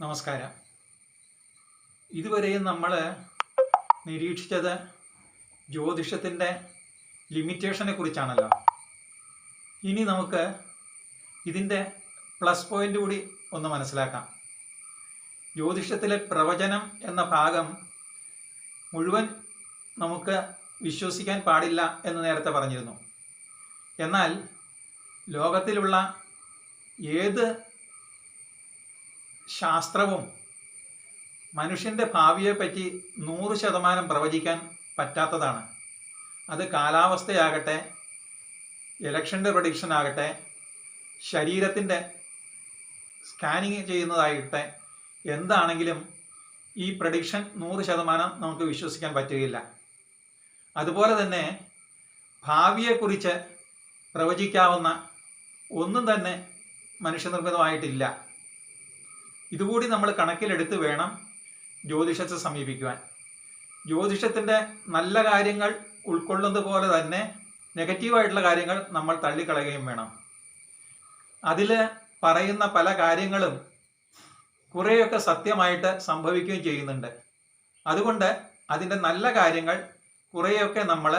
നമസ്കാരം. ഇതുവരെയും നമ്മൾ നിരീക്ഷിച്ചത് ജ്യോതിഷത്തിന്റെ ലിമിറ്റേഷനെ കുറിച്ചാണല്ലോ. ഇനി നമുക്ക് ഇതിന്റെ പ്ലസ് പോയിന്റ് കൂടി ഒന്ന് മനസ്സിലാക്കാം. ജ്യോതിഷത്തിലെ പ്രവചനം എന്ന ഭാഗം മുഴുവൻ നമുക്ക് വിശ്വസിക്കാൻ പാടില്ല എന്ന് നേരത്തെ പറഞ്ഞിരുന്നു. എന്നാൽ ലോകത്തിലുള്ള ഏത് ശാസ്ത്രവും മനുഷ്യന്റെ ഭാവിയെപ്പറ്റി നൂറ് ശതമാനം പ്രവചിക്കാൻ പറ്റാത്തതാണ്. അത് കാലാവസ്ഥയാകട്ടെ ഇലക്ഷന്റെ പ്രൊഡിക്ഷൻ ആകട്ടെ ശരീരത്തിന്റെ സ്കാനിങ് ചെയ്യുന്നതാകട്ടെ എന്താണെങ്കിലും ഈ പ്രഡിക്ഷൻ നൂറ് ശതമാനം നമുക്ക് വിശ്വസിക്കാൻ പറ്റുകയില്ല. അതുപോലെ തന്നെ ഭാവിയെക്കുറിച്ച് പ്രവചിക്കാവുന്ന ഒന്നും തന്നെ മനുഷ്യനിർമ്മിതമായിട്ടില്ല. ഇതുകൂടി നമ്മൾ കണക്കിലെടുത്ത് വേണം ജ്യോതിഷത്തെ സമീപിക്കുവാൻ. ജ്യോതിഷത്തിന്റെ നല്ല കാര്യങ്ങൾ ഉൾക്കൊള്ളുന്നത് പോലെ തന്നെ നെഗറ്റീവായിട്ടുള്ള കാര്യങ്ങൾ നമ്മൾ തള്ളിക്കളയുകയും വേണം. അതിൽ പറയുന്ന പല കാര്യങ്ങളും കുറേയൊക്കെ സത്യമായിട്ട് സംഭവിക്കുകയും ചെയ്യുന്നുണ്ട്. അതുകൊണ്ട് അതിന്റെ നല്ല കാര്യങ്ങൾ കുറേയൊക്കെ നമ്മൾ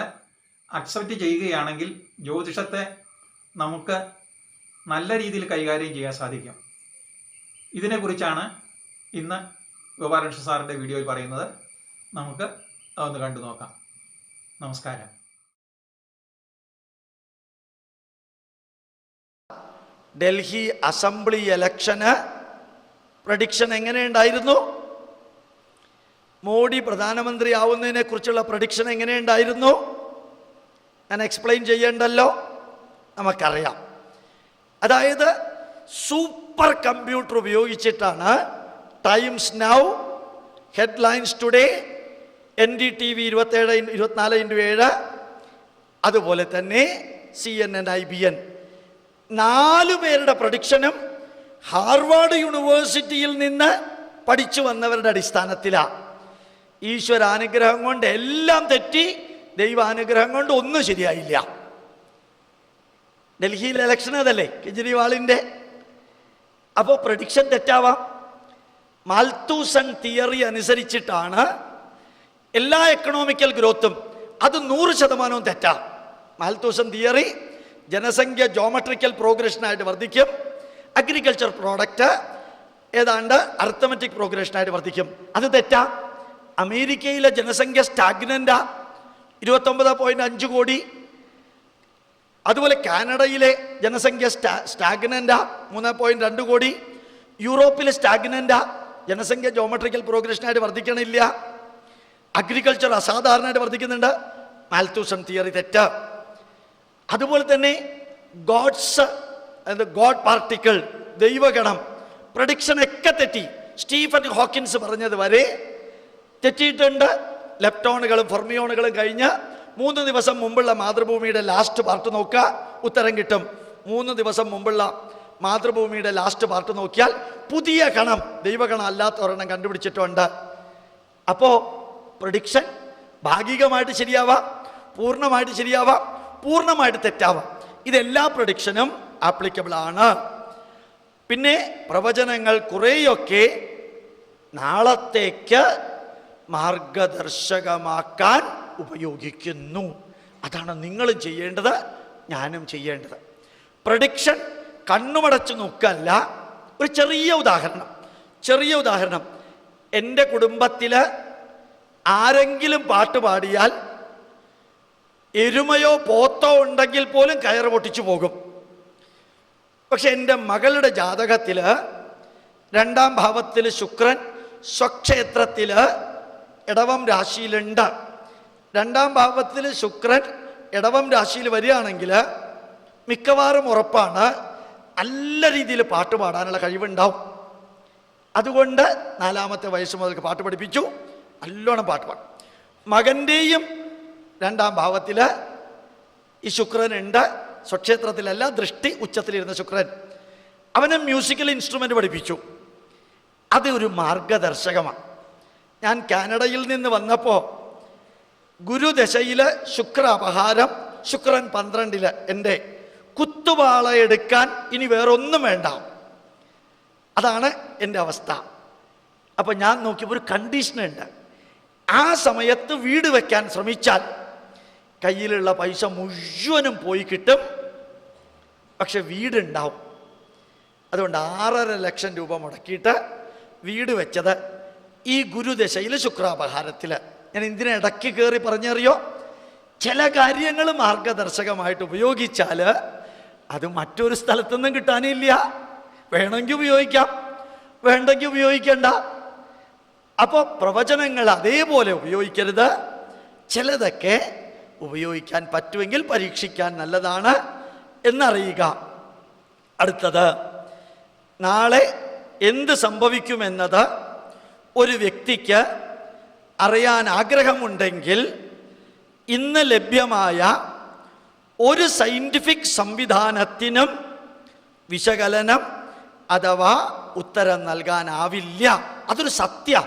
അക്സെപ്റ്റ് ചെയ്യുകയാണെങ്കിൽ ജ്യോതിഷത്തെ നമുക്ക് നല്ല രീതിയിൽ കൈകാര്യം ചെയ്യാൻ സാധിക്കും. ഇതിനെക്കുറിച്ചാണ് ഇന്ന് ഗോപാലകൃഷ്ണ സാറിന്റെ വീഡിയോയിൽ പറയുന്നത്. നമുക്ക് അതൊന്ന് കണ്ടു നോക്കാം. നമസ്കാരം. ഡൽഹി അസംബ്ലി ഇലക്ഷന് പ്രഡിക്ഷൻ എങ്ങനെയുണ്ടായിരുന്നു? മോഡി പ്രധാനമന്ത്രി ആവുന്നതിനെ കുറിച്ചുള്ള പ്രഡിക്ഷൻ എങ്ങനെയുണ്ടായിരുന്നു? ഞാൻ എക്സ്പ്ലെയിൻ ചെയ്യേണ്ടല്ലോ. നമുക്കറിയാം. അതായത് സൂപ്പർ കമ്പ്യൂട്ടർ ഉപയോഗിച്ചിട്ടാണ് Times Now headlines today N D T V ഇരുപത്തേഴ് ഇരുപത്തിനാല് ഇന്റു ഏഴ് അതുപോലെ തന്നെ C N N I B N നാലു പേരുടെ പ്രഡിക്ഷനും ഹാർവാർഡ് യൂണിവേഴ്സിറ്റിയിൽ നിന്ന് പഠിച്ചു വന്നവരുടെ അടിസ്ഥാനത്തിലാണ് ഈശ്വരാനുഗ്രഹം കൊണ്ട് എല്ലാം തെറ്റി ദൈവാനുഗ്രഹം കൊണ്ട് ഒന്നും ശരിയായില്ല. ഡൽഹിയിൽ ഇലക്ഷൻ അതല്ലേ? കെജ്രിവാളിന്റെ അപ്പോൾ പ്രഡിക്ഷൻ തെറ്റാവാം. മാൽത്തൂസൺ തിയറി അനുസരിച്ചിട്ടാണ് എല്ലാ എക്കണോമിക്കൽ ഗ്രോത്തും അത് നൂറ് ശതമാനവും തെറ്റാം. മാൽത്തൂസൺ തിയറി ജനസംഖ്യ ജോമെട്രിക്കൽ പ്രോഗ്രഷനായിട്ട് വർദ്ധിക്കും. അഗ്രികൾച്ചർ പ്രോഡക്റ്റ് ഏതാണ്ട് അർത്ഥമെറ്റിക് പ്രോഗ്രഷനായിട്ട് വർദ്ധിക്കും. അത് തെറ്റാ. അമേരിക്കയിലെ ജനസംഖ്യ സ്റ്റാഗ്നന്റാ ഇരുപത്തൊമ്പത് പോയിന്റ് അഞ്ച് കോടി. അതുപോലെ കാനഡയിലെ ജനസംഖ്യ സ്റ്റാ സ്റ്റാഗ്നന്റാ മൂന്ന് പോയിന്റ് രണ്ട് കോടി. യൂറോപ്പിലെ സ്റ്റാഗ്നന്റാ ജനസംഖ്യ ജോമെട്രിക്കൽ പ്രോഗ്രഷനായിട്ട് വർദ്ധിക്കണില്ല. അഗ്രികൾച്ചർ അസാധാരണമായിട്ട് വർദ്ധിക്കുന്നുണ്ട്. മാൽത്തൂസൺ തിയറി തെറ്റ്. അതുപോലെ തന്നെ ഗോഡ്സ് ഗോഡ് പാർട്ടിക്കിൾ ദൈവഗണം പ്രഡിക്ഷൻ ഒക്കെ തെറ്റി. സ്റ്റീഫൻ ഹോക്കിൻസ് പറഞ്ഞത് വരെ തെറ്റിയിട്ടുണ്ട്. ലെപ്റ്റോണുകളും ഫെർമിയോണുകളും കഴിഞ്ഞ് മൂന്ന് ദിവസം മുമ്പുള്ള മാതൃഭൂമിയുടെ ലാസ്റ്റ് പാർട്ട് നോക്കുക. ഉത്തരം കിട്ടും. മൂന്ന് ദിവസം മുമ്പുള്ള മാതൃഭൂമിയുടെ ലാസ്റ്റ് പാർട്ട് നോക്കിയാൽ പുതിയ ഗണം ദൈവഗണം അല്ലാത്ത ഒരെണ്ണം കണ്ടുപിടിച്ചിട്ടുണ്ട്. അപ്പോൾ പ്രൊഡിക്ഷൻ ഭാഗികമായിട്ട് ശരിയാവാം പൂർണമായിട്ട് ശരിയാവാം പൂർണമായിട്ട് തെറ്റാവാം. ഇതെല്ലാ പ്രൊഡിക്ഷനും ആപ്ലിക്കബിൾ ആണ്. പിന്നെ പ്രവചനങ്ങൾ കുറേയൊക്കെ നാളത്തേക്ക് മാർഗദർശകമാക്കാൻ ഉപയോഗിക്കുന്നു. അതാണ് നിങ്ങൾ ചെയ്യേണ്ടത് ഞാനും ചെയ്യേണ്ടത്. പ്രഡിക്ഷൻ കണ്ണുമടച്ച് നോക്കല്ല. ഒരു ചെറിയ ഉദാഹരണം. ചെറിയ ഉദാഹരണം. എന്റെ കുടുംബത്തിൽ ആരെങ്കിലും പാട്ട് പാടിയാൽ എരുമയോ പോത്തോ ഉണ്ടെങ്കിൽ പോലും കയറ് പൊട്ടിച്ചു പോകും. പക്ഷെ എന്റെ മകളുടെ ജാതകത്തിൽ രണ്ടാം ഭാവത്തിൽ ശുക്രൻ സ്വക്ഷേത്രത്തിൽ ഇടവം രാശിയിലുണ്ട്. രണ്ടാം ഭാവത്തിൽ ശുക്രൻ ഇടവം രാശിയിൽ വരികയാണെങ്കിൽ മിക്കവാറും ഉറപ്പാണ് നല്ല രീതിയിൽ പാട്ട് പാടാനുള്ള കഴിവുണ്ടാവും. അതുകൊണ്ട് നാലാമത്തെ വയസ്സ് മുതൽ പാട്ട് പഠിപ്പിച്ചു. നല്ലോണം പാട്ട് പാടും. മകന്റെയും രണ്ടാം ഭാവത്തിൽ ഈ ശുക്രനുണ്ട്. സ്വക്ഷേത്രത്തിലല്ല ദൃഷ്ടി ഉച്ചത്തിലിരുന്ന ശുക്രൻ. അവനെ മ്യൂസിക്കൽ ഇൻസ്ട്രുമെന്റ് പഠിപ്പിച്ചു. അത് ഒരു മാർഗദർശകമാണ്. ഞാൻ കാനഡയിൽ നിന്ന് വന്നപ്പോൾ ഗുരുദശയിൽ ശുക്ര അപഹാരം ശുക്രൻ പന്ത്രണ്ടിൽ എന്റെ കുത്തുവാള എടുക്കാൻ ഇനി വേറൊന്നും വേണ്ട. അതാണ് എന്റെ അവസ്ഥ. അപ്പം ഞാൻ നോക്കിയപ്പോൾ ഒരു കണ്ടീഷനുണ്ട് ആ സമയത്ത് വീട് വെക്കാൻ ശ്രമിച്ചാൽ കയ്യിലുള്ള പൈസ മുഴുവനും പോയി കിട്ടും. പക്ഷെ വീടുണ്ടാവും. അതുകൊണ്ട് ആറര ലക്ഷം രൂപ മുടക്കിയിട്ട് വീട് വെച്ചത് ഈ ഗുരുദശയിൽ ശുക്രാപഹാരത്തിൽ ഞാൻ എന്തിനാ ഇടയ്ക്ക് കയറി പറഞ്ഞറിയോ? ചില കാര്യങ്ങൾ മാർഗദർശകമായിട്ട് ഉപയോഗിച്ചാൽ അത് മറ്റൊരു സ്ഥലത്തൊന്നും കിട്ടാനില്ല. വേണമെങ്കിൽ ഉപയോഗിക്കാം വേണ്ടെങ്കിൽ ഉപയോഗിക്കണ്ട. അപ്പോൾ പ്രവചനങ്ങൾ അതേപോലെ ഉപയോഗിക്കരുത്. ചിലതൊക്കെ ഉപയോഗിക്കാൻ പറ്റുമെങ്കിൽ പരീക്ഷിക്കാൻ നല്ലതാണ് എന്നറിയുക. അടുത്തത് നാളെ എന്ത് സംഭവിക്കുമെന്നത് ഒരു വ്യക്തിക്ക് അറിയാൻ ആഗ്രഹമുണ്ടെങ്കിൽ ഇന്ന് ലഭ്യമായ ഒരു സയന്റിഫിക് സംവിധാനത്തിനും വിശകലനം അഥവാ ഉത്തരം നൽകാനാവില്ല. അതൊരു സത്യ.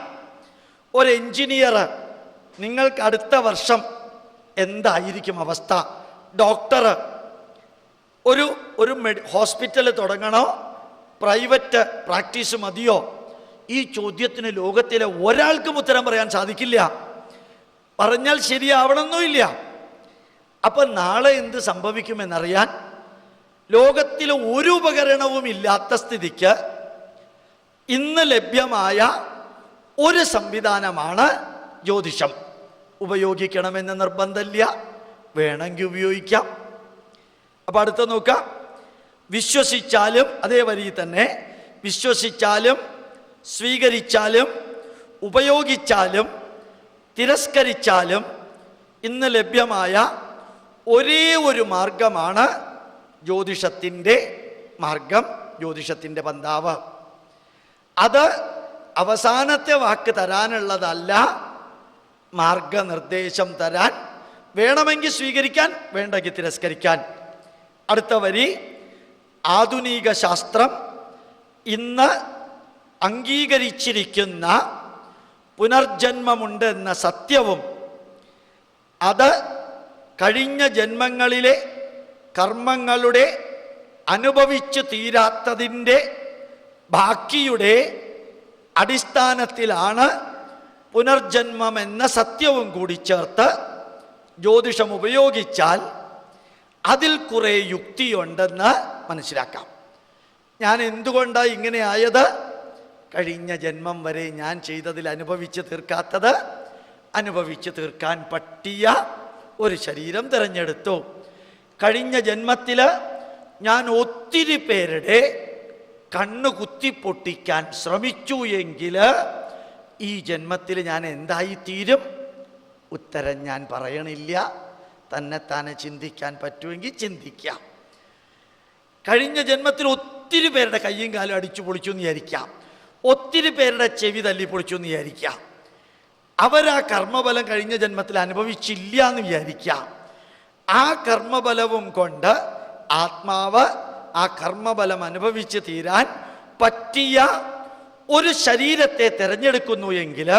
ഒരു എഞ്ചിനീയർ നിങ്ങൾക്ക് അടുത്ത വർഷം എന്തായിരിക്കും അവസ്ഥ? ഡോക്ടർ ഒരു ഒരു മെഡി ഹോസ്പിറ്റൽ തുടങ്ങണോ? പ്രൈവറ്റ് പ്രാക്ടീസ് മതിയോ? ഈ ചോദ്യത്തിന് ലോകത്തിലെ ഒരാൾക്കും ഉത്തരം പറയാൻ സാധിക്കില്ല. പറഞ്ഞാൽ ശരിയാവണമെന്നുമില്ല. അപ്പം നാളെ എന്ത് സംഭവിക്കുമെന്നറിയാൻ ലോകത്തിൽ ഒരു ഉപകരണവും ഇല്ലാത്ത സ്ഥിതിക്ക് ഇന്ന് ലഭ്യമായ ഒരു സംവിധാനമാണ് ജ്യോതിഷം. ഉപയോഗിക്കണമെന്ന് നിർബന്ധമില്ല. വേണമെങ്കിൽ ഉപയോഗിക്കാം. അപ്പം അടുത്ത നോക്കാം. വിശ്വസിച്ചാലും അതേ വരി തന്നെ. വിശ്വസിച്ചാലും സ്വീകരിച്ചാലും ഉപയോഗിച്ചാലും തിരസ്കരിച്ചാലും ഇന്ന് ലഭ്യമായ ഒരേ ഒരു മാർഗമാണ് ജ്യോതിഷത്തിന്റെ മാർഗം ജ്യോതിഷത്തിന്റെ പന്താവ്. അത് അവസാനത്തെ വാക്ക് തരാനുള്ളതല്ല മാർഗനിർദ്ദേശം തരാൻ വേണമെങ്കിൽ സ്വീകരിക്കാൻ വേണ്ടെങ്കിൽ തിരസ്കരിക്കാൻ. അടുത്ത വരി ആധുനിക ശാസ്ത്രം ഇന്ന് അംഗീകരിച്ചിരിക്കുന്ന പുനർജന്മമുണ്ട് എന്ന സത്യവും അത് കഴിഞ്ഞ ജന്മങ്ങളിലെ കർമ്മങ്ങളുടെ അനുഭവിച്ചു തീരാത്തതിന്റെ ബാക്കിയുടെ അടിസ്ഥാനത്തിലാണ് പുനർജന്മം എന്ന സത്യവും കൂടി ചേർത്ത് ജ്യോതിഷം ഉപയോഗിച്ചാൽ അതിൽ കുറേ യുക്തിയുണ്ടെന്ന് മനസ്സിലാക്കാം. ഞാൻ എന്തുകൊണ്ടാണ് ഇങ്ങനെ ആയത്? കഴിഞ്ഞ ജന്മം വരെ ഞാൻ ചെയ്തതിൽ അനുഭവിച്ച് തീർക്കാത്തത് അനുഭവിച്ച് തീർക്കാൻ പറ്റിയ ഒരു ശരീരം തിരഞ്ഞെടുത്തു. കഴിഞ്ഞ ജന്മത്തിൽ ഞാൻ ഒത്തിരി പേരുടെ കണ്ണ് കുത്തിപ്പൊട്ടിക്കാൻ ശ്രമിച്ചു എങ്കിൽ ഈ ജന്മത്തിൽ ഞാൻ എന്തായിത്തീരും? ഉത്തരം ഞാൻ പറയണില്ല. തന്നെത്താനെ ചിന്തിക്കാൻ പറ്റുമെങ്കിൽ ചിന്തിക്കാം. കഴിഞ്ഞ ജന്മത്തിൽ ഒത്തിരി പേരുടെ കയ്യും കാലും അടിച്ചു പൊളിച്ചു എന്ന് വിചാരിക്കാം. ഒത്തിരി പേരുടെ ചെവി തല്ലി പൊളിച്ചു എന്ന് വിചാരിക്കാം. അവരാ കർമ്മബലം കഴിഞ്ഞ ജന്മത്തിൽ അനുഭവിച്ചില്ല എന്ന് വിചാരിക്കാം. ആ കർമ്മബലവും കൊണ്ട് ആത്മാവ് ആ കർമ്മബലം അനുഭവിച്ച് തീരാൻ പറ്റിയ ഒരു ശരീരത്തെ തിരഞ്ഞെടുക്കുന്നു എങ്കിൽ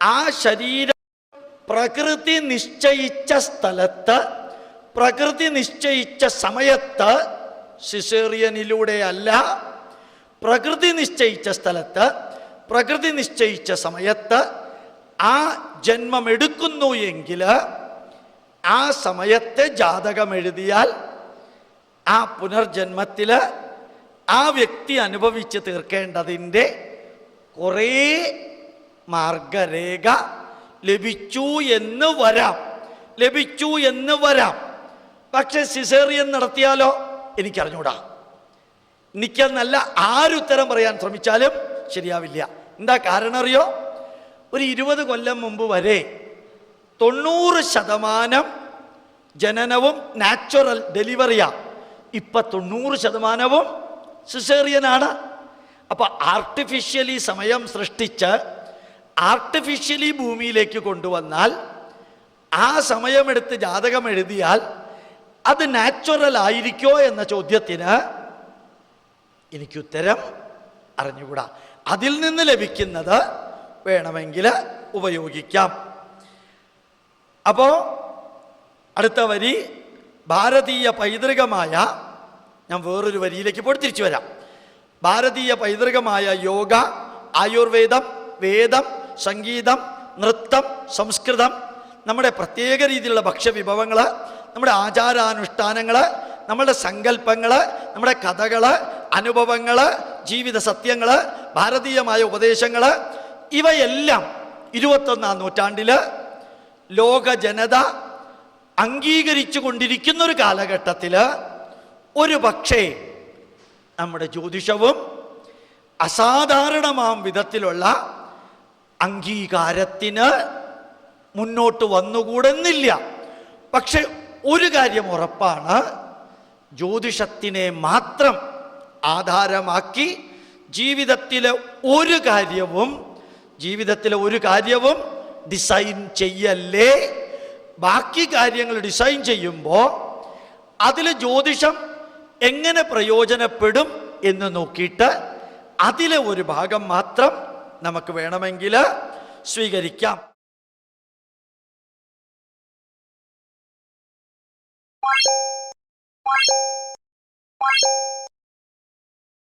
ആ ശരീരം പ്രകൃതി നിശ്ചയിച്ച സ്ഥലത്ത് പ്രകൃതി നിശ്ചയിച്ച സമയത്ത് സിസേറിയനിലൂടെയല്ല പ്രകൃതി നിശ്ചയിച്ച സ്ഥലത്ത് പ്രകൃതി നിശ്ചയിച്ച സമയത്ത് ആ ജന്മം എടുക്കുന്നു എങ്കിൽ ആ സമയത്തെ ജാതകം എഴുതിയാൽ ആ പുനർജന്മത്തിൽ ആ വ്യക്തി അനുഭവിച്ച് തീർക്കേണ്ടതിന്റെ കുറേ മാർഗരേഖ ലഭിച്ചു എന്ന് വരാം. ലഭിച്ചു എന്ന് വരാം. പക്ഷെ സിസേറിയൻ നടത്തിയാലോ? എനിക്കറിഞ്ഞൂടാ. എനിക്കെന്നല്ല ആരുത്തരം പറയാൻ ശ്രമിച്ചാലും ശരിയാവില്ല. എന്താ കാരണം അറിയോ? ഒരു ഇരുപത് കൊല്ലം മുമ്പ് വരെ തൊണ്ണൂറ് ശതമാനം ജനനവും നാച്ചുറൽ ഡെലിവറിയാ. ഇപ്പം തൊണ്ണൂറ് ശതമാനവും സിസേറിയനാണ്. അപ്പൊ ആർട്ടിഫിഷ്യലി സമയം സൃഷ്ടിച്ച് ആർട്ടിഫിഷ്യലി ഭൂമിയിലേക്ക് കൊണ്ടുവന്നാൽ ആ സമയമെടുത്ത് ജാതകം എഴുതിയാൽ അത് നാച്ചുറൽ ആയിരിക്കോ എന്ന ചോദ്യത്തിന് എനിക്ക് ഉത്തരം അറിഞ്ഞുകൂടാ. അതിൽ നിന്ന് ലഭിക്കുന്നത് വേണമെങ്കിൽ ഉപയോഗിക്കാം. അപ്പോൾ അടുത്ത വരി ഭാരതീയ പൈതൃകമായ ഞാൻ വേറൊരു വരിയിലേക്ക് പോയി തിരിച്ചു വരാം. ഭാരതീയ പൈതൃകമായ യോഗ ആയുർവേദം വേദം സംഗീതം നൃത്തം സംസ്കൃതം നമ്മുടെ പ്രത്യേക രീതിയിലുള്ള ഭക്ഷ്യവിഭവങ്ങൾ നമ്മുടെ ആചാരാനുഷ്ഠാനങ്ങൾ നമ്മളുടെ സങ്കല്പങ്ങൾ നമ്മുടെ കഥകൾ അനുഭവങ്ങൾ ജീവിത സത്യങ്ങൾ ഭാരതീയമായ ഉപദേശങ്ങൾ ഇവയെല്ലാം ഇരുപത്തൊന്നാം നൂറ്റാണ്ടിൽ ലോക ജനത അംഗീകരിച്ചു കൊണ്ടിരിക്കുന്ന ഒരു കാലഘട്ടത്തിൽ ഒരു പക്ഷേ നമ്മുടെ ജ്യോതിഷവും അസാധാരണമാം വിധത്തിലുള്ള അംഗീകാരത്തിന് മുന്നോട്ട് വന്നുകൂടുന്നില്ല. പക്ഷെ ഒരു കാര്യം ഉറപ്പാണ് ജ്യോതിഷത്തിനെ മാത്രം ആധാരമാക്കി ജീവിതത്തിലെ ഒരു കാര്യവും ജീവിതത്തിലെ ഒരു കാര്യവും ഡിസൈൻ ചെയ്യല്ലേ? ബാക്കി കാര്യങ്ങൾ ഡിസൈൻ ചെയ്യുമ്പോൾ അതിൽ ജ്യോതിഷം എങ്ങനെ പ്രയോജനപ്പെടും എന്ന് നോക്കിയിട്ട് അതിലെ ഒരു ഭാഗം മാത്രം നമുക്ക് വേണമെങ്കിൽ സ്വീകരിക്കാം.